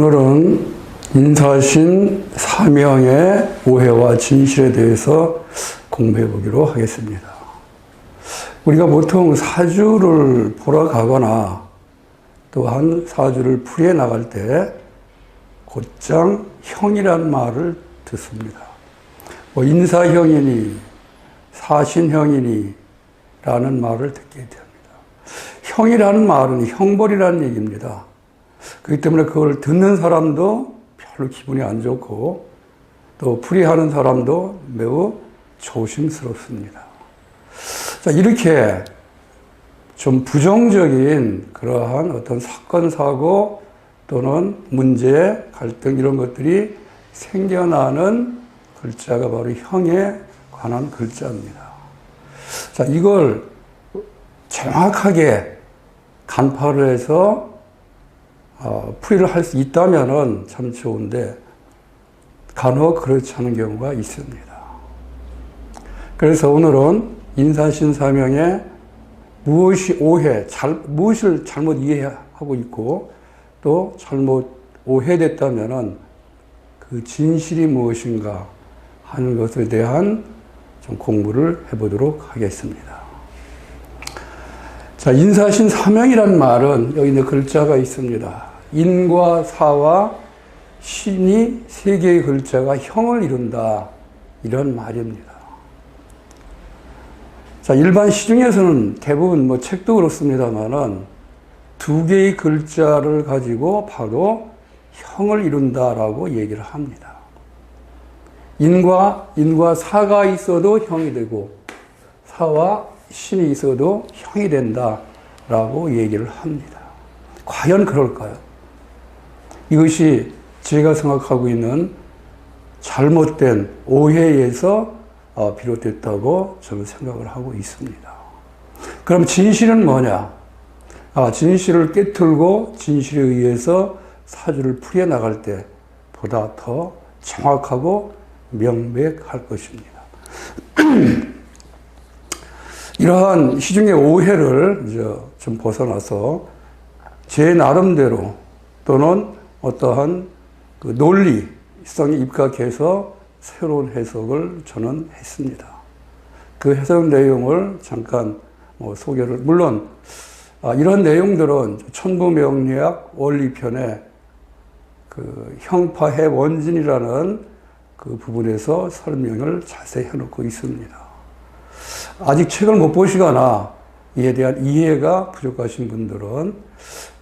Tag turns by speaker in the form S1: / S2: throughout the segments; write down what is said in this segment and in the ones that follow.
S1: 오늘은 인사신 사명의 오해와 진실에 대해서 공부해 보기로 하겠습니다. 우리가 보통 사주를 보러 가거나 또한 사주를 풀이해 나갈 때 곧장 형이란 말을 듣습니다. 뭐 인사형이니 사신형이니 라는 말을 듣게 됩니다. 형이라는 말은 형벌이라는 얘기입니다. 그렇기 때문에 그걸 듣는 사람도 별로 기분이 안 좋고 또 풀이하는 사람도 매우 조심스럽습니다. 자, 이렇게 좀 부정적인 그러한 어떤 사건, 사고 또는 문제, 갈등 이런 것들이 생겨나는 글자가 바로 형에 관한 글자입니다. 자, 이걸 정확하게 간파를 해서 어, 풀이를 할 수 있다면은 참 좋은데 간혹 그렇지 않은 경우가 있습니다. 그래서 오늘은 인사신 사명에 무엇이 오해, 잘, 무엇을 잘못 이해하고 있고 또 잘못 오해됐다면은 그 진실이 무엇인가 하는 것에 대한 좀 공부를 해보도록 하겠습니다. 자, 인사신 사명이란 말은 여기 있는 글자가 있습니다. 인과 사와 신이 세 개의 글자가 형을 이룬다. 이런 말입니다. 자, 일반 시중에서는 대부분 뭐 책도 그렇습니다만은 두 개의 글자를 가지고 바로 형을 이룬다라고 얘기를 합니다. 인과, 인과 사가 있어도 형이 되고 사와 신이 있어도 형이 된다라고 얘기를 합니다. 과연 그럴까요? 이것이 제가 생각하고 있는 잘못된 오해에서 어, 비롯됐다고 저는 생각을 하고 있습니다. 그럼 진실은 뭐냐? 아, 진실을 깨틀고 진실에 의해서 사주를 풀이해 나갈 때 보다 더 정확하고 명백할 것입니다. 이러한 시중의 오해를 좀 벗어나서 제 나름대로 또는 어떠한 그 논리성에 입각해서 새로운 해석을 저는 했습니다. 그 해석 내용을 잠깐 뭐 소개를, 물론, 아, 이런 내용들은 천부명리학 원리편에 그 형파의 원진이라는 그 부분에서 설명을 자세히 해놓고 있습니다. 아직 책을 못 보시거나 이에 대한 이해가 부족하신 분들은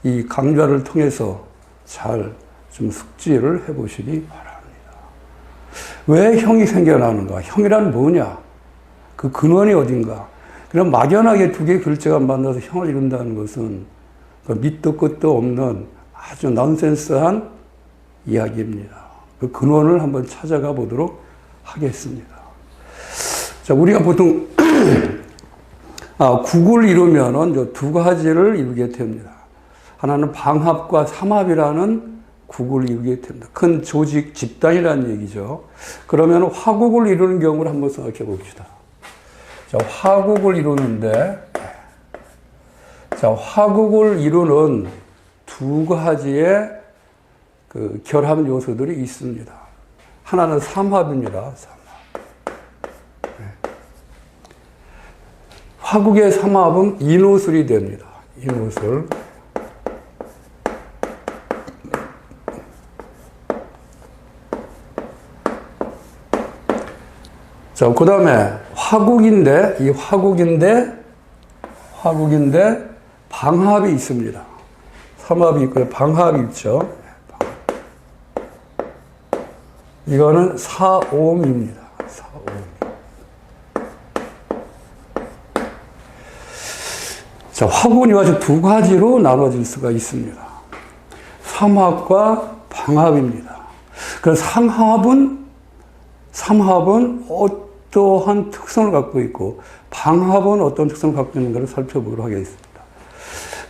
S1: 이 강좌를 통해서 잘 좀 숙지를 해보시기 바랍니다. 왜 형이 생겨나는가? 형이란 뭐냐? 그 근원이 어딘가? 그럼 막연하게 두 개의 글자가 만나서 형을 이룬다는 것은 그 밑도 끝도 없는 아주 넌센스한 이야기입니다. 그 근원을 한번 찾아가 보도록 하겠습니다. 자, 우리가 보통 아, 국을 이루면은 두 가지를 이루게 됩니다. 하나는 방합과 삼합이라는 국을 이루게 됩니다. 큰 조직, 집단이라는 얘기죠. 그러면 화국을 이루는 경우를 한번 생각해 봅시다. 자, 화국을 이루는데, 자, 화국을 이루는 두 가지의 그 결합 요소들이 있습니다. 하나는 삼합입니다. 삼합. 화국의 삼합은 인호술이 됩니다. 인호술. 자, 그 다음에 화국인데, 이 화국인데, 화국인데, 방합이 있습니다. 삼합이 있고요. 방합이 있죠. 이거는 사옴입니다. 사옴. 자, 화분이 아주 두 가지로 나눠질 수가 있습니다. 삼합과 방합입니다. 그 삼합은, 삼합은 어떠한 특성을 갖고 있고, 방합은 어떤 특성을 갖고 있는가를 살펴보도록 하겠습니다.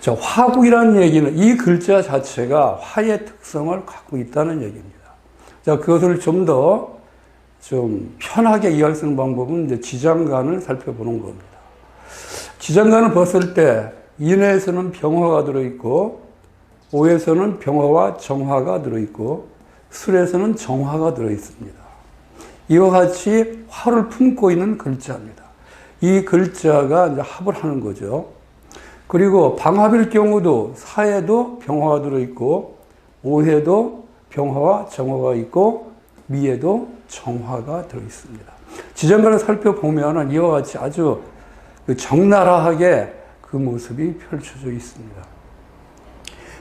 S1: 자, 화국이라는 얘기는 이 글자 자체가 화의 특성을 갖고 있다는 얘기입니다. 자, 그것을 좀 더좀 편하게 이해할 수 있는 방법은 이제 지장간을 살펴보는 겁니다. 지장간을 벗을 때 인에서는 병화가 들어있고 오에서는 병화와 정화가 들어있고 술에서는 정화가 들어있습니다. 이와 같이 화를 품고 있는 글자입니다. 이 글자가 이제 합을 하는 거죠. 그리고 방합일 경우도 사에도 병화가 들어있고 오해도 병화와 정화가 있고 미에도 정화가 들어있습니다. 지정관을 살펴보면 이와 같이 아주 그 적나라하게 그 모습이 펼쳐져 있습니다.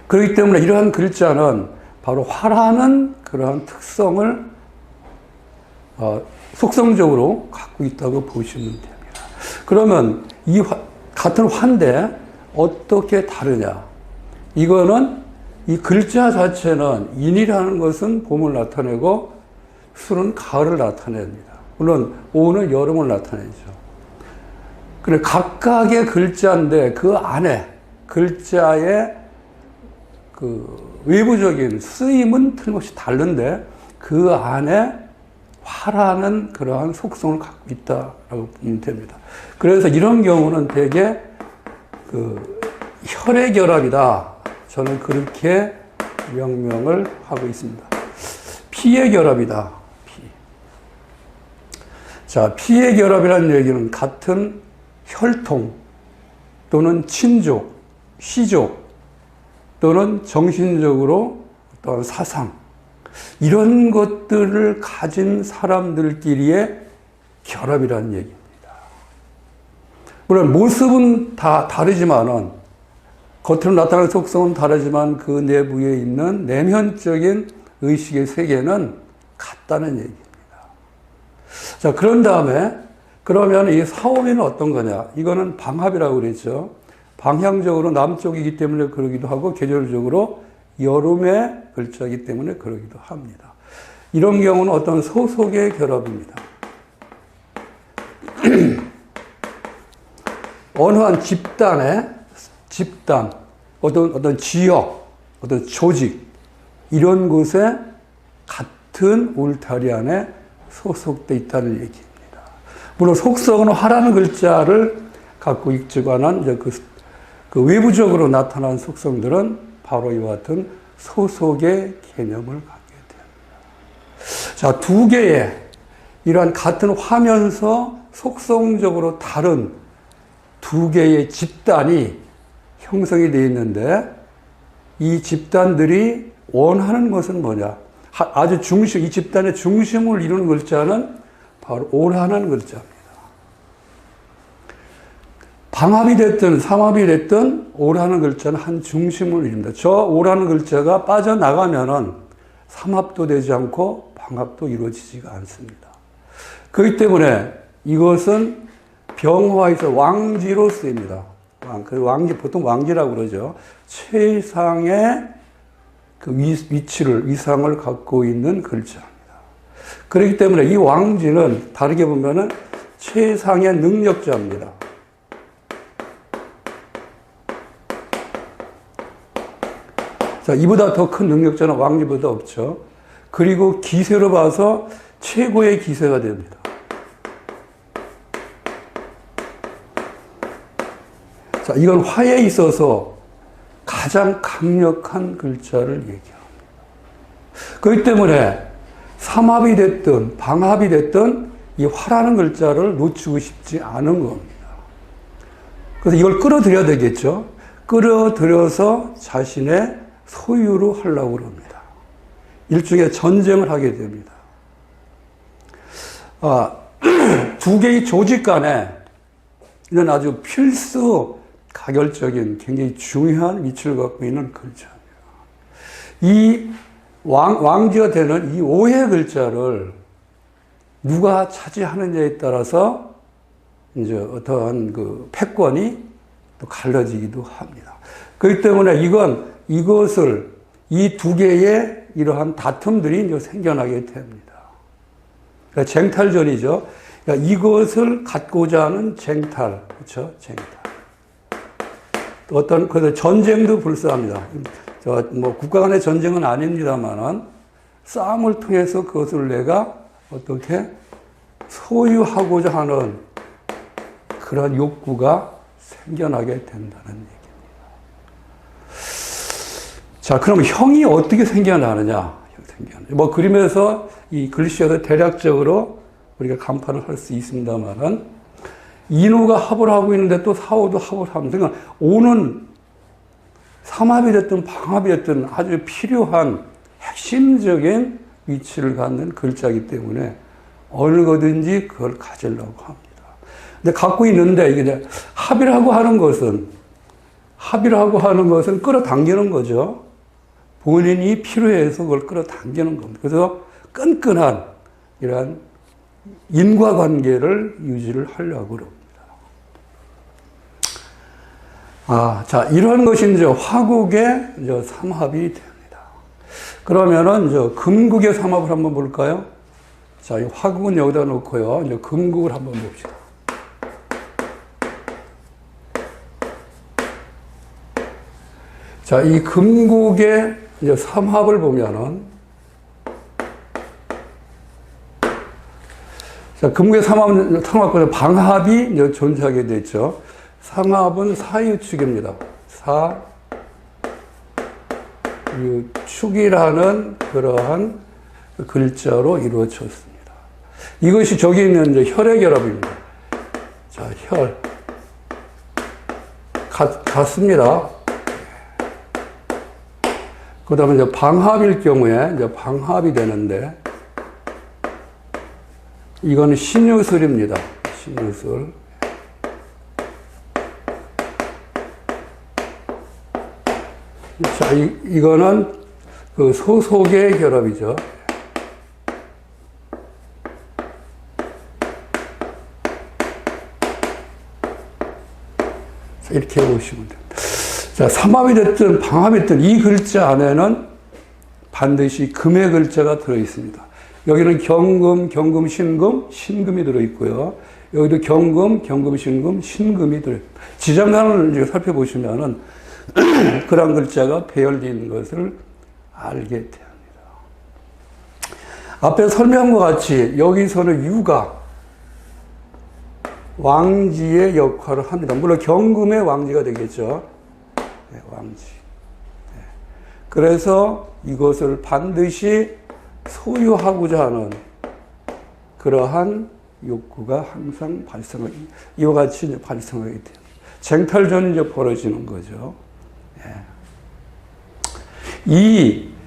S1: 그렇기 때문에 이러한 글자는 바로 화라는 그러한 특성을 어, 속성적으로 갖고 있다고 보시면 됩니다. 그러면 이 화, 같은 화인데 어떻게 다르냐? 이거는 이 글자 자체는 인이라는 것은 봄을 나타내고 술은 가을을 나타냅니다. 물론 오는 여름을 나타내죠. 그래 각각의 글자인데 그 안에 글자의 그 외부적인 쓰임은 틀림없이 다른데 그 안에 화라는 그러한 속성을 갖고 있다라고 보면 됩니다. 그래서 이런 경우는 대개 그 혈의 결합이다. 저는 그렇게 명명을 하고 있습니다. 피의 결합이다. 피. 자, 피의 결합이라는 얘기는 같은 혈통 또는 친족, 시족 또는 정신적으로 어떤 사상 이런 것들을 가진 사람들끼리의 결합이라는 얘기입니다. 물론 모습은 다 다르지만은 겉으로 나타나는 속성은 다르지만 그 내부에 있는 내면적인 의식의 세계는 같다는 얘기입니다. 자, 그런 다음에 그러면 이 사오미는 어떤 거냐? 이거는 방합이라고 그랬죠. 방향적으로 남쪽이기 때문에 그러기도 하고 계절적으로 여름의 글자이기 때문에 그러기도 합니다. 이런 경우는 어떤 소속의 결합입니다. 어느 한 집단의 집단, 어떤 어떤 지역, 어떤 조직 이런 곳에 같은 울타리 안에 소속돼 있다는 얘기입니다. 물론 속성은 화라는 글자를 갖고 있지만은 이제 그, 그 외부적으로 나타난 속성들은 바로 이와 같은 소속의 개념을 갖게 됩니다. 자, 두 개의 이러한 같은 화면서 속성적으로 다른 두 개의 집단이 형성이 되어 있는데 이 집단들이 원하는 것은 뭐냐? 아주 중심, 이 집단의 중심을 이루는 글자는 바로 오라는 글자입니다. 방합이 됐든 삼합이 됐든 오라는 글자는 한 중심을 이룹니다. 저 오라는 글자가 빠져나가면은 삼합도 되지 않고 방합도 이루어지지가 않습니다. 그렇기 때문에 이것은 병화에서 왕지로 쓰입니다. 왕, 그 왕지, 보통 왕지라고 그러죠. 최상의 그 위, 위치를, 위상을 갖고 있는 글자입니다. 그렇기 때문에 이 왕지는 다르게 보면은 최상의 능력자입니다. 자, 이보다 더 큰 능력자는 왕지보다 없죠. 그리고 기세로 봐서 최고의 기세가 됩니다. 자, 이건 화에 있어서 가장 강력한 글자를 얘기합니다. 그렇기 때문에 삼합이 됐든 방합이 됐든 이 화라는 글자를 놓치고 싶지 않은 겁니다. 그래서 이걸 끌어들여야 되겠죠. 끌어들여서 자신의 소유로 하려고 합니다. 일종의 전쟁을 하게 됩니다. 아, 두 개의 조직 간에 이런 아주 필수 가결적인 굉장히 중요한 위치를 갖고 있는 글자입니다. 이 왕, 왕지가 되는 이 오해 글자를 누가 차지하느냐에 따라서 이제 어떠한 그 패권이 또 갈라지기도 합니다. 그렇기 때문에 이건 이것을 이 두 개의 이러한 다툼들이 이제 생겨나게 됩니다. 그러니까 쟁탈전이죠. 그러니까 이것을 갖고자 하는 쟁탈, 그렇죠? 쟁탈. 어떤 그 전쟁도 불사합니다. 뭐 국가 간의 전쟁은 아닙니다만은 싸움을 통해서 그것을 내가 어떻게 소유하고자 하는 그런 욕구가 생겨나게 된다는 얘기입니다. 자, 그럼 형이 어떻게 생겨나느냐? 뭐 그림에서 이 글씨에서 대략적으로 우리가 간판을 할 수 있습니다만은 인호가 합을 하고 있는데 또 사호도 합을 하면서 그러니까 오는 삼합이 됐든 방합이 됐든 아주 필요한 핵심적인 위치를 갖는 글자이기 때문에 어느 거든지 그걸 가지려고 합니다. 근데 갖고 있는데 이게 합이라고 하는 것은 합이라고 하는 것은 끌어당기는 거죠. 본인이 필요해서 그걸 끌어당기는 겁니다. 그래서 끈끈한 이러한 인과관계를 유지를 하려고 그럽니다. 아, 자, 이런 것이 이제 화국의 이제 삼합이 됩니다. 그러면은 이제 금국의 삼합을 한번 볼까요? 자, 이 화국은 여기다 놓고요. 이제 금국을 한번 봅시다. 자, 이 금국의 이제 삼합을 보면은 자, 금국의 삼합은 삼합과 방합이 이제 존재하게 됐죠. 삼합은 사유축입니다. 사, 유축이라는 그러한 글자로 이루어졌습니다. 이것이 저기 있는 이제 혈의 결합입니다. 자, 혈. 같, 같습니다. 그 다음에 이제 방합일 경우에 이제 방합이 되는데, 이거는 신유술입니다. 신유술. 자, 이, 이거는 그 소속의 결합이죠. 자, 이렇게 보시면 됩니다. 자, 삼합이 됐든 방합이 됐든 이 글자 안에는 반드시 금의 글자가 들어있습니다. 여기는 경금, 경금, 신금, 신금이 들어있고요. 여기도 경금, 경금, 신금, 신금이 들어있습니다. 지장간을 살펴보시면은 그런 글자가 있는 것을 알게 됩니다. 앞에 설명한 것 같이 여기서는 유가 왕지의 역할을 합니다. 물론 경금의 왕지가 되겠죠. 네, 왕지. 네. 그래서 이것을 반드시 소유하고자 하는 그러한 욕구가 항상 발생하기, 이와 같이 발생하게 됩니다. 쟁탈전이 이제 벌어지는 거죠. 이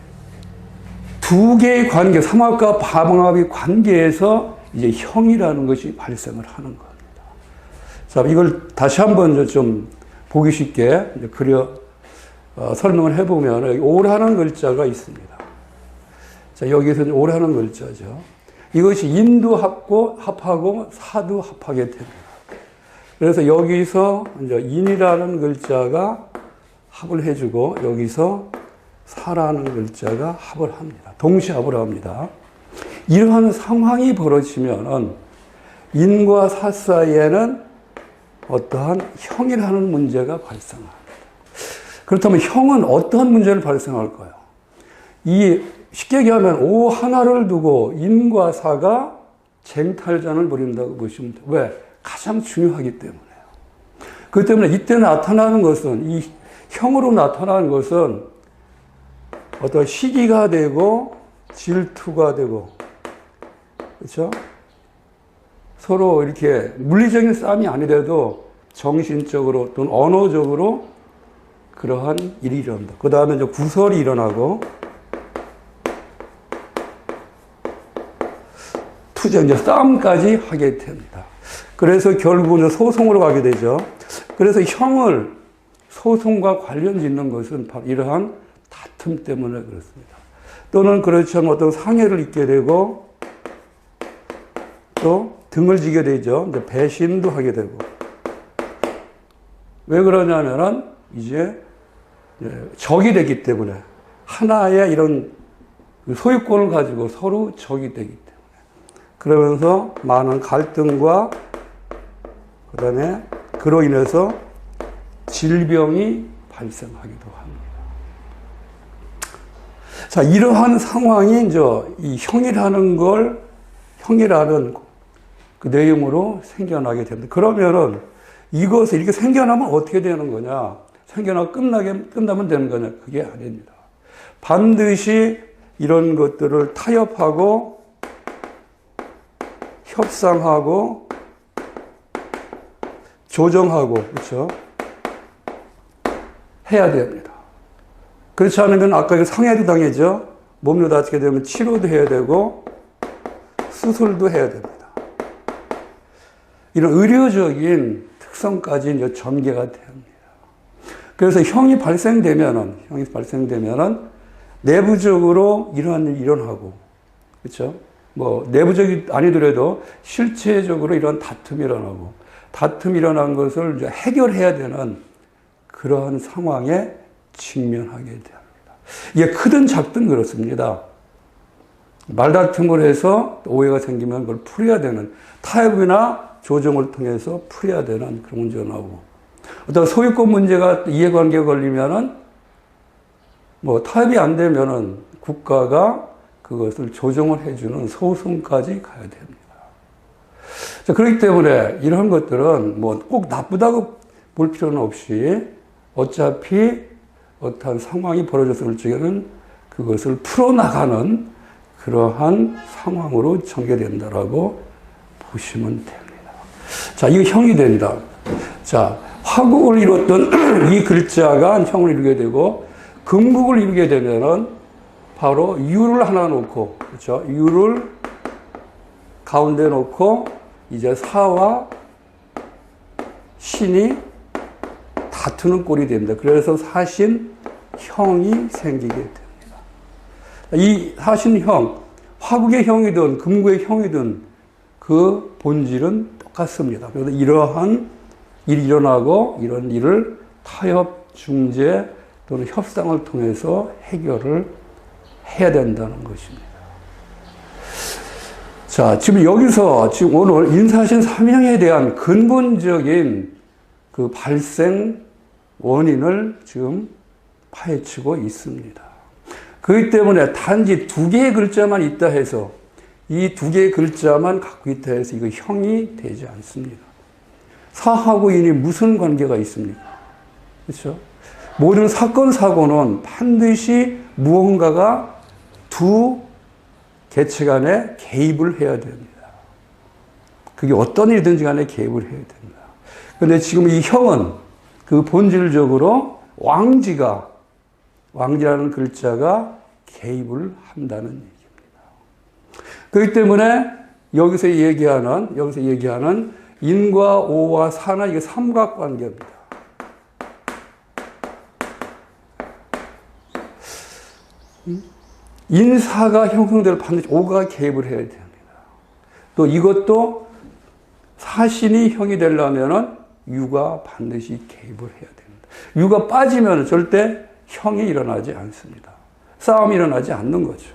S1: 두 개의 관계, 삼합과 방합의 관계에서 이제 형이라는 것이 발생을 하는 겁니다. 자, 이걸 다시 한번 좀 보기 쉽게 그려 어, 설명을 해보면 오라는 글자가 있습니다. 자, 여기서 오라는 글자죠. 이것이 인도 합고 합하고 사도 합하게 됩니다. 그래서 여기서 이제 인이라는 글자가 합을 해주고 여기서 사라는 글자가 합을 합니다. 동시에 합을 합니다. 이러한 상황이 벌어지면은 인과 사 사이에는 어떠한 형이라는 문제가 발생합니다. 그렇다면 형은 어떠한 문제를 발생할까요? 이 쉽게 얘기하면 오 하나를 두고 인과 사가 쟁탈전을 벌인다고 보시면 돼요. 왜? 가장 중요하기 때문에요. 그 때문에 이때 나타나는 것은 이 형으로 나타나는 것은 어떤 시기가 되고 질투가 되고 그렇죠? 서로 이렇게 물리적인 싸움이 아니더라도 정신적으로 또는 언어적으로 그러한 일이 일어난다. 그 다음에 이제 구설이 일어나고 투쟁, 이제 싸움까지 하게 됩니다. 그래서 결국은 소송으로 가게 되죠. 그래서 형을 소송과 관련 짓는 것은 바로 이러한 다툼 때문에 그렇습니다. 또는 그렇지 않으면 어떤 상해를 입게 되고 또 등을 지게 되죠. 이제 배신도 하게 되고. 왜 그러냐면은 이제 적이 되기 때문에 하나의 이런 소유권을 가지고 서로 적이 되기 때문에 그러면서 많은 갈등과 그다음에 그로 인해서 질병이 발생하기도 합니다. 자, 이러한 상황이 이제 이 형이라는 걸, 형이라는 그 내용으로 생겨나게 됩니다. 그러면은 이것을 이렇게 생겨나면 어떻게 되는 거냐? 생겨나 끝나게, 끝나면 되는 거냐? 그게 아닙니다. 반드시 이런 것들을 타협하고 협상하고 조정하고 그렇죠? 해야 됩니다. 그렇지 않으면 아까 그 상해도 당해죠. 몸도 다치게 되면 치료도 해야 되고 수술도 해야 됩니다. 이런 의료적인 특성까지 전개가 됩니다. 그래서 형이 발생되면은 형이 발생되면은 내부적으로 이러한 일이 일어나고 그렇죠? 뭐 내부적이 아니더라도 실체적으로 이런 다툼이 일어나고 다툼이 일어난 것을 해결해야 되는 그러한 상황에 직면하게 됩니다. 이게 크든 작든 그렇습니다. 말다툼을 해서 오해가 생기면 그걸 풀어야 되는 타협이나 조정을 통해서 풀어야 되는 그런 문제가 나오고 어떤 소유권 문제가 이해관계가 걸리면은 뭐 타협이 안 되면은 국가가 그것을 조정을 해주는 소송까지 가야 됩니다. 자, 그렇기 때문에 이런 것들은 뭐 꼭 나쁘다고 볼 필요는 없이 어차피 어떠한 상황이 벌어졌을 적에는 그것을 풀어나가는 그러한 상황으로 전개된다라고 보시면 됩니다. 자, 이거 형이 된다. 자, 화국을 이뤘던 이 글자가 형을 이루게 되고 금국을 이루게 되면은 바로 유를 하나 놓고 그렇죠? 유를 가운데 놓고 이제 사와 신이 다투는 꼴이 됩니다. 그래서 사신 형이 생기게 됩니다. 이 사신 형, 화국의 형이든 금국의 형이든 그 본질은 똑같습니다. 그래서 이러한 일이 일어나고 이런 일을 타협, 중재 또는 협상을 통해서 해결을 해야 된다는 것입니다. 자, 지금 여기서 지금 오늘 인사신 삼형에 대한 근본적인 그 발생 원인을 지금 파헤치고 있습니다. 그렇기 때문에 단지 두 개의 글자만 있다 해서 이 두 개의 글자만 갖고 있다 해서 이거 형이 되지 않습니다. 사하고 인이 무슨 관계가 있습니까? 그렇죠? 모든 사건, 사고는 반드시 무언가가 두 개체 간에 개입을 해야 됩니다. 그게 어떤 일이든지 간에 개입을 해야 됩니다. 그런데 지금 이 형은 그 본질적으로 왕지가, 왕지라는 글자가 개입을 한다는. 그렇기 때문에 여기서 얘기하는, 여기서 얘기하는 인과 오와 사나 이게 삼각관계입니다. 인사가 형성될 반드시 오가 개입을 해야 됩니다. 또 이것도 사신이 형이 되려면은 유가 반드시 개입을 해야 됩니다. 유가 빠지면 절대 형이 일어나지 않습니다. 싸움이 일어나지 않는 거죠.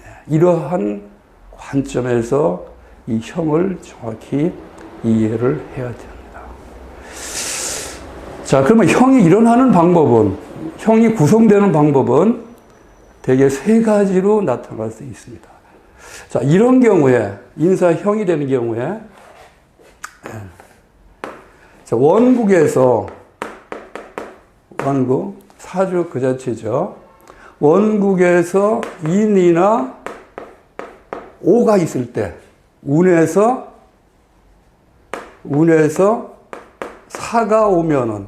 S1: 예, 이러한 관점에서 이 형을 정확히 이해를 해야 됩니다. 자, 그러면 형이 일어나는 방법은, 형이 구성되는 방법은 대개 세 가지로 나타날 수 있습니다. 자, 이런 경우에, 인사형이 되는 경우에, 자, 원국에서, 원국, 사주 그 자체죠. 원국에서 인이나 오가 있을 때, 운에서, 운에서 사가 오면은,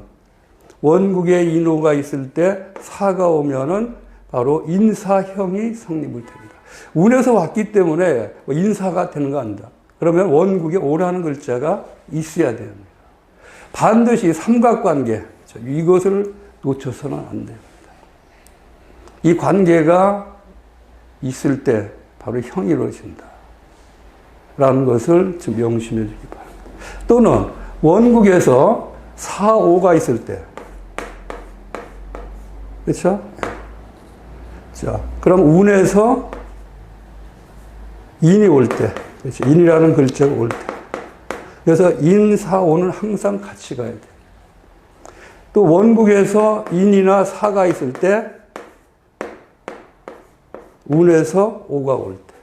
S1: 원국에 인오가 있을 때 사가 오면은 바로 인사형이 성립을 됩니다. 운에서 왔기 때문에 뭐 인사가 되는 거 아니다. 그러면 원국에 오라는 글자가 있어야 됩니다. 반드시 삼각관계, 이것을 놓쳐서는 안 됩니다. 이 관계가 있을 때 바로 형이 이루어진다. 라는 것을 좀 명심해 주기 바랍니다. 또는 원국에서 4, 5가 있을 때, 그렇죠? 자, 그럼 운에서 인이 올 때, 그렇죠? 인이라는 글자가 올 때. 그래서 인, 사, 오는 항상 같이 가야 돼. 또 원국에서 인이나 사가 있을 때, 운에서 오가 올 때.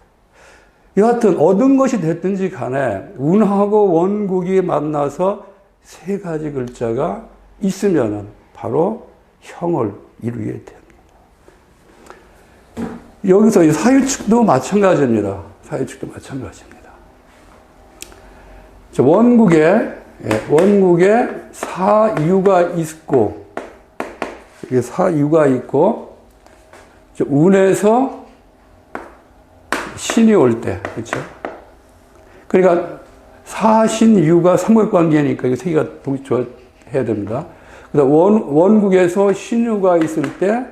S1: 여하튼 얻은 것이 됐든지 간에 운하고 원국이 만나서 세 가지 글자가 있으면 바로 형을 이루게 됩니다. 여기서 이 사유축도 마찬가지입니다. 사유축도 마찬가지입니다. 자, 원국에, 예, 원국에 사유가 있고, 사유가 있고, 저 운에서 신이 올 때, 그렇죠? 그러니까 사신 유가 삼각관계니까 이거 세 개가 동조해야 됩니다. 그다음 원 원국에서 신유가 있을 때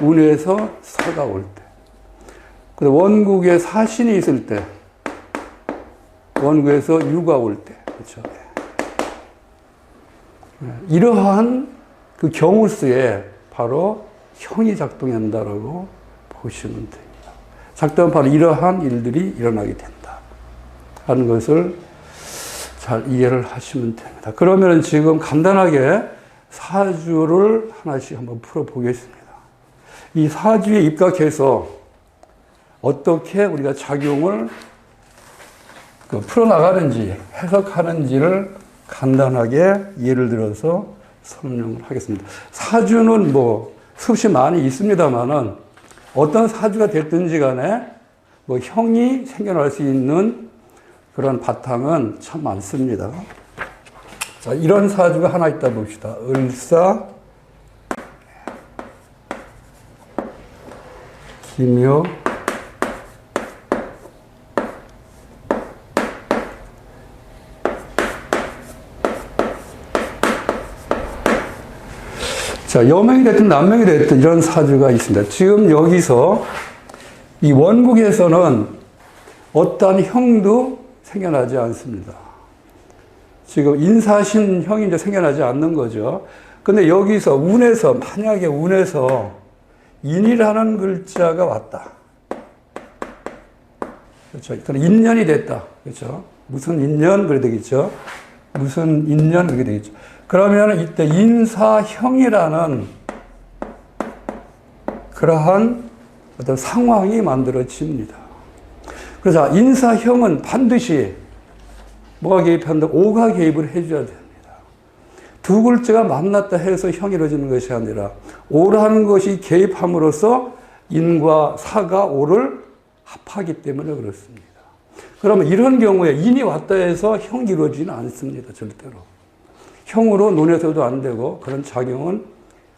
S1: 운에서 사가 올 때. 그다음 원국에 사신이 있을 때 원국에서 유가 올 때. 그렇죠? 네. 이러한 그 경우수에 바로 형이 작동한다라고 보시면 됩니다. 작동은 바로 이러한 일들이 일어나게 된다. 하는 것을 잘 이해를 하시면 됩니다. 그러면 지금 간단하게 사주를 하나씩 한번 풀어보겠습니다. 이 사주에 입각해서 어떻게 우리가 작용을 그 풀어나가는지 해석하는지를 간단하게 예를 들어서 설명을 하겠습니다. 사주는 뭐 수없이 많이 있습니다만은 어떤 사주가 됐든지 간에 뭐 형이 생겨날 수 있는 그런 바탕은 참 많습니다. 자, 이런 사주가 하나 있다 봅시다. 을사, 기묘, 자, 여명이 됐든 남명이 됐든 이런 사주가 있습니다. 지금 여기서 이 원국에서는 어떠한 형도 생겨나지 않습니다. 지금 인사신 형이 이제 생겨나지 않는 거죠. 근데 여기서 운에서, 만약에 운에서 인이라는 글자가 왔다. 그렇죠. 일단 인연이 됐다. 그렇죠. 무슨 인연? 그래 되겠죠. 무슨 인연? 그렇게 되겠죠. 그러면 이때 인사형이라는 그러한 어떤 상황이 만들어집니다. 그래서 인사형은 반드시 뭐가 개입한다? 오가 개입을 해줘야 됩니다. 두 글자가 만났다 해서 형이 이루어지는 것이 아니라 오라는 것이 개입함으로써 인과 사가 오를 합하기 때문에 그렇습니다. 그러면 이런 경우에 인이 왔다 해서 형이 이루어지지는 않습니다. 절대로. 형으로 논해서도 안 되고 그런 작용은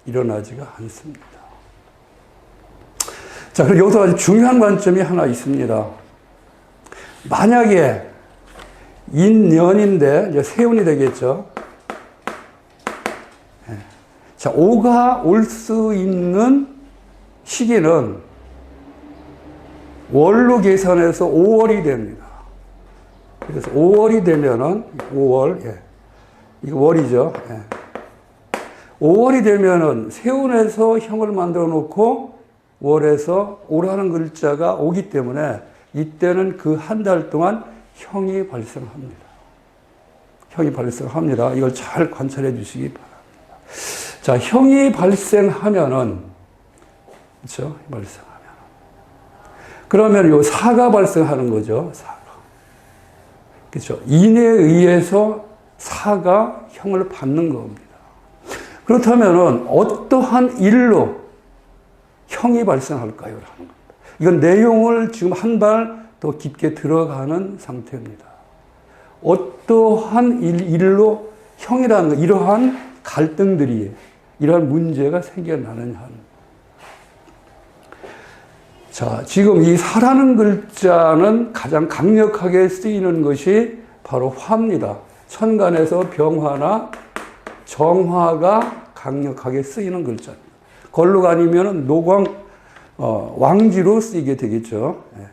S1: 일어나지가 않습니다. 자, 그럼 여기서 아주 중요한 관점이 하나 있습니다. 만약에 인연인데 이제 세운이 되겠죠. 예. 자, 오가 올 수 있는 시기는 월로 계산해서 5월이 됩니다. 그래서 5월이 되면은 5월, 예. 이거 월이죠. 예. 5월이 되면은 세운에서 형을 만들어 놓고 월에서 오라는 글자가 오기 때문에 이때는 그 한 달 동안 형이 발생합니다. 형이 발생합니다. 이걸 잘 관찰해 주시기 바랍니다. 자, 형이 발생하면은, 그렇죠? 발생하면. 그러면 요 사가 발생하는 거죠. 사가. 그렇죠? 인에 의해서 사가 형을 받는 겁니다. 그렇다면은 어떠한 일로 형이 발생할까요? 라는 겁니다. 이건 내용을 지금 한 발 더 깊게 들어가는 상태입니다. 어떠한 일, 일로 형이라는 것, 이러한 갈등들이, 이러한 문제가 생겨나느냐 하는. 자, 지금 이 사라는 글자는 가장 강력하게 쓰이는 것이 바로 화입니다. 천간에서 병화나 정화가 강력하게 쓰이는 글자입니다. 걸로 아니면 노광, 어, 왕지로 쓰이게 되겠죠. 예.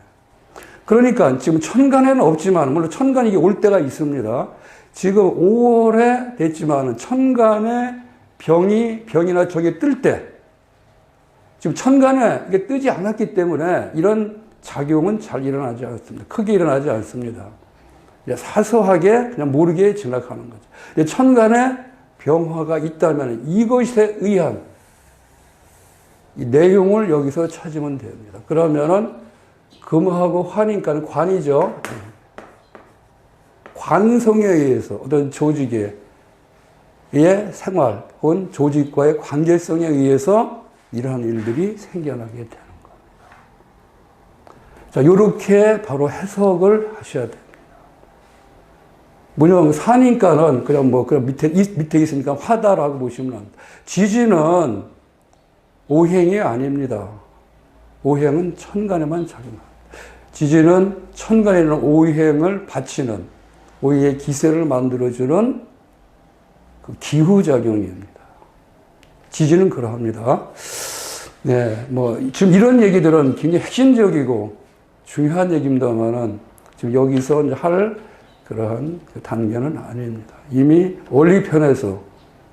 S1: 그러니까 지금 천간에는 없지만, 물론 천간 이게 올 때가 있습니다. 지금 5월에 됐지만 천간에 병이, 병이나 적이 뜰 때, 지금 천간에 이게 뜨지 않았기 때문에 이런 작용은 잘 일어나지 않습니다. 크게 일어나지 않습니다. 사소하게 그냥 모르게 지나가는 거죠. 천간에 병화가 있다면 이것에 의한 이 내용을 여기서 찾으면 됩니다. 그러면은 금하고 환이니까 관이죠. 관성에 의해서 어떤 조직의 생활 혹은 조직과의 관계성에 의해서 이러한 일들이 생겨나게 되는 겁니다. 자, 이렇게 바로 해석을 하셔야 됩니 다. 뭐냐면 산이니까는 그냥 뭐 그냥 밑에 이- 밑에 있으니까 화다라고 보시면 합니다. 지지는 오행이 아닙니다. 오행은 천간에만 작용합니다. 지지는 천간에 있는 오행을 받치는 오행의 기세를 만들어주는 그 기후작용입니다. 지지는 그러합니다. 네, 뭐, 지금 이런 얘기들은 굉장히 핵심적이고 중요한 얘기입니다만은 지금 여기서 할 그러한 그 단계는 아닙니다. 이미 원리편에서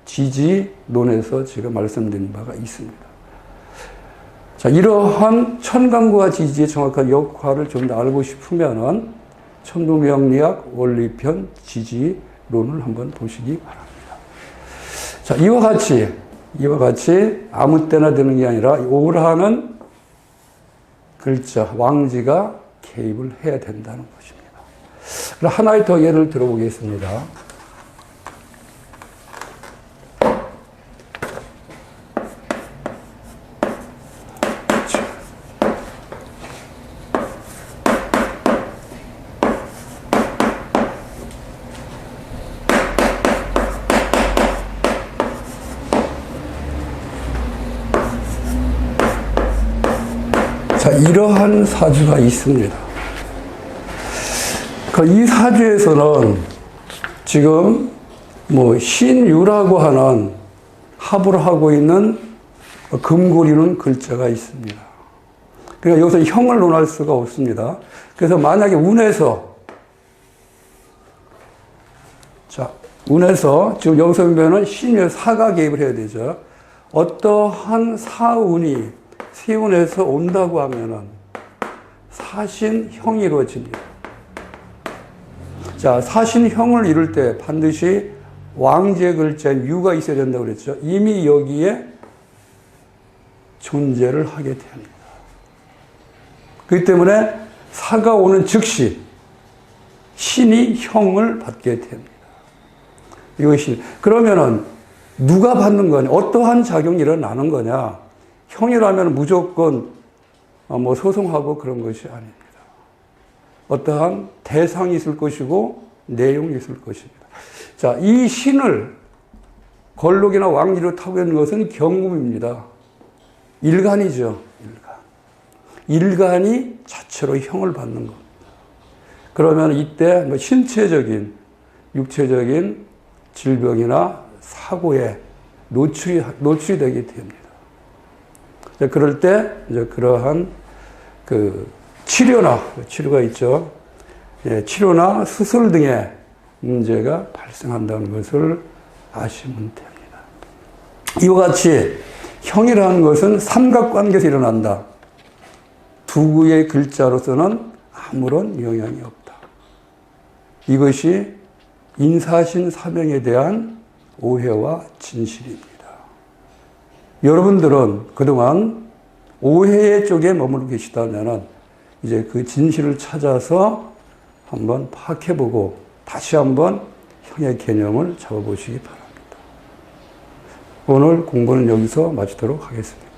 S1: 지지론에서 지금 말씀드린 바가 있습니다. 자, 이러한 천간과 지지의 정확한 역할을 좀 더 알고 싶으면은 천도명리학 원리편 지지론을 한번 보시기 바랍니다. 자, 이와 같이, 이와 같이 아무 때나 되는 게 아니라 오라는 글자, 왕지가 개입을 해야 된다는 것입니다. 하나의 더 예를 들어보겠습니다. 자, 이러한 사주가 있습니다. 그이 사주에서는 지금 뭐 신유라고 하는 합을 하고 있는 금고리는 글자가 있습니다. 그러니까 여기서 형을 논할 수가 없습니다. 그래서 만약에 운에서 자, 운에서 지금 여기서 보면은 신유의 사가 개입을 해야 되죠. 어떠한 사운이 세운에서 온다고 하면은 사신형이 이루어집니다. 자, 사신형을 이룰 때 반드시 왕제 글자인 유가 있어야 된다고 그랬죠. 이미 여기에 존재를 하게 됩니다. 그렇기 때문에 사가 오는 즉시 신이 형을 받게 됩니다. 이것이 그러면은 누가 받는 거냐? 어떠한 작용이 일어나는 거냐? 형이라면 무조건 어, 뭐 소송하고 그런 것이 아닙니다. 어떠한 대상이 있을 것이고 내용이 있을 것입니다. 자, 이 신을 걸록이나 왕리로 타고 있는 것은 경금입니다. 일간이죠. 일간. 일간이 자체로 형을 받는 겁니다. 그러면 이때 뭐 신체적인, 육체적인 질병이나 사고에 노출이, 노출이 되게 됩니다. 그럴 때, 이제 그러한 그 치료나, 치료가 있죠. 예, 치료나 수술 등의 문제가 발생한다는 것을 아시면 됩니다. 이와 같이 형이라는 것은 삼각관계에서 일어난다. 두 구의 글자로서는 아무런 영향이 없다. 이것이 인사신 사명에 대한 오해와 진실입니다. 여러분들은 그동안 오해 쪽에 머물고 계시다면 이제 그 진실을 찾아서 한번 파악해보고 다시 한번 형의 개념을 잡아보시기 바랍니다. 오늘 공부는 여기서 마치도록 하겠습니다.